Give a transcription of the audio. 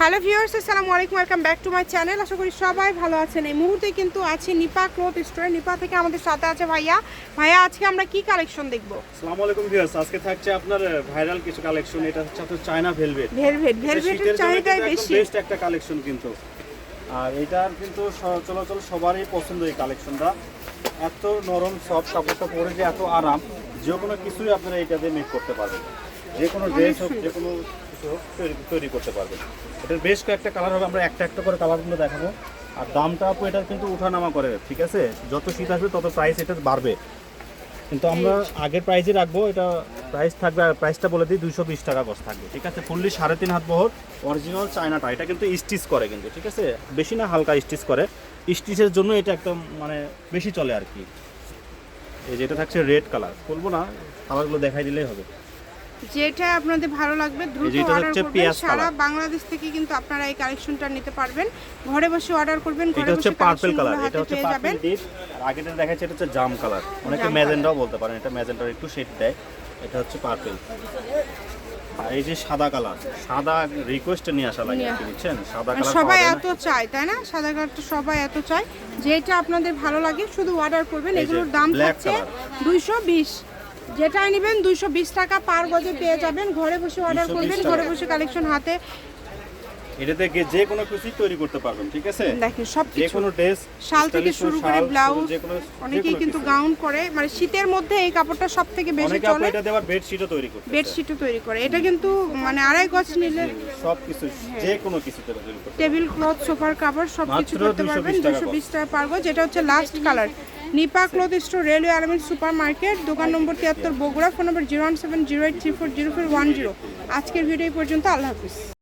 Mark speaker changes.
Speaker 1: Hello viewers আসসালামু আলাইকুম welcome back to my channel আশা করি সবাই ভালো আছেন। এই মুহূর্তে কিন্তু আছি নিপা ক্লথ স্টোরে। নিপা থেকে আমাদের সাথে আছে ভাইয়া। ভাইয়া আজকে আমরা কি কালেকশন দেখব?
Speaker 2: আসসালামু আলাইকুম ভিউয়ার্স আজকে থাকছে আপনার ভাইরাল কিছু কালেকশন এটা হচ্ছে আপনার চায়না ভেলভেট
Speaker 1: ভেলভেট ভেলভেটের চাহিদাই বেশি।
Speaker 2: বেস্ট একটা কালেকশন কিন্তু। আর এটার কিন্তু চলাচল সবারই পছন্দ এই কালেকশনটা এত নরম সব কাপড়টা পরে যে এত আরাম। যে কোনো কিছুই আপনারা এটা দিয়ে মেক করতে পারবেন যে কোনো ড্রেস হোক যে কোনো কিছু হোক তৈরি- তৈরি করতে পারবেন। এটার বেশ কয়েকটা কালার হবে আমরা একটা একটা করে কালারগুলো দেখাবো। আর দামটা আপু এটার কিন্তু উঠানামা করে ঠিক আছে? যত শীত আসবে তত প্রাইস এটা বাড়বে। কিন্তু আমরা আগের প্রাইসই রাখব এটা প্রাইস থাকবে আর প্রাইসটা বলে দিই দুশো বিশ টাকা গজ থাকবে ঠিক আছে? ফুললি সাড়ে তিন হাত বহর অরিজিনাল চায়নাটা। এটা কিন্তু স্টিচ করে কিন্তু ঠিক আছে? বেশি না হালকা স্টিচ করে। স্টিচের জন্য এটা একদম মানে বেশি চলে আর কি। এই যেটা থাকছে রেড কালার বলব না কালারগুলো দেখাই দিলেই হবে।
Speaker 1: যেটা আপনাদের ভালো লাগবে দ্রুত
Speaker 2: যেটা
Speaker 1: অর্ডার করবেন। সারা বাংলাদেশ থেকে কিন্তু আপনারা এই কালেকশনটা নিতে পারবেন। ঘরে বসে অর্ডার করবেন ঘরে
Speaker 2: হচ্ছে
Speaker 1: বসে
Speaker 2: পার্পল কালার এটা হচ্ছে পার্পল ডিপ আর আগেটা দেখাচ্ছে এটা হচ্ছে জাম কালার অনেকে
Speaker 1: ম্যাজেন্ডাও
Speaker 2: ম্যাজেন্টাও বলতে পারেন এটা ম্যাজেন্টার একটু শেড দেয় এটা হচ্ছে পার্পল আর এই যে সাদা কালার সাদা রিকোয়েস্টে নিয়ে আসা লাগে বুঝছেন? সাদা কালার
Speaker 1: সবাই এত চায় তাই না? সাদা কালারটা সবাই এত চায়। যেটা আপনাদের ভালো লাগে শুধু অর্ডার করবেন। এগুলোর দাম থাকছে। দুইশো বিশ। যেটাই নেবেন দুইশো বিশ টাকা পার গজে পেয়ে যাবেন। ঘরে বসে অর্ডার করবেন ঘরে বসে কালেকশন হাতে।
Speaker 2: এটা থেকে যে কোনো কিছুই তৈরি করতে পারবেন ঠিক আছে?
Speaker 1: দেখেন সব
Speaker 2: যে কোনো ড্রেস
Speaker 1: শাল থেকে শুরু করে ব্লাউজ অনেকেই কিন্তু গাউন করে। মানে শীতের মধ্যে এই কাপড়টা সব থেকে বেশি
Speaker 2: অনেকে
Speaker 1: চলে।
Speaker 2: এটা বেডশিটও তৈরি করতে
Speaker 1: বেডশিটও তৈরি করে। এটা কিন্তু মানে আড়াই গজ নিলে
Speaker 2: সব কিছু যে কোনো কিছু তৈরি করতে
Speaker 1: টেবিল ক্লথ সোফার কাভার সব কিছু করতে পারবেন
Speaker 2: টাকা
Speaker 1: দুশো বিশ টাকা পার গজ। যেটা হচ্ছে last colour Nipa cloth store railway আলমেন্ট super market দোকান নম্বর তিয়াত্তর Bogura phone number zero one seven zero eight three four zero four one zero. আজকের ভিডিও পর্যন্ত আল্লাহ হাফিজ।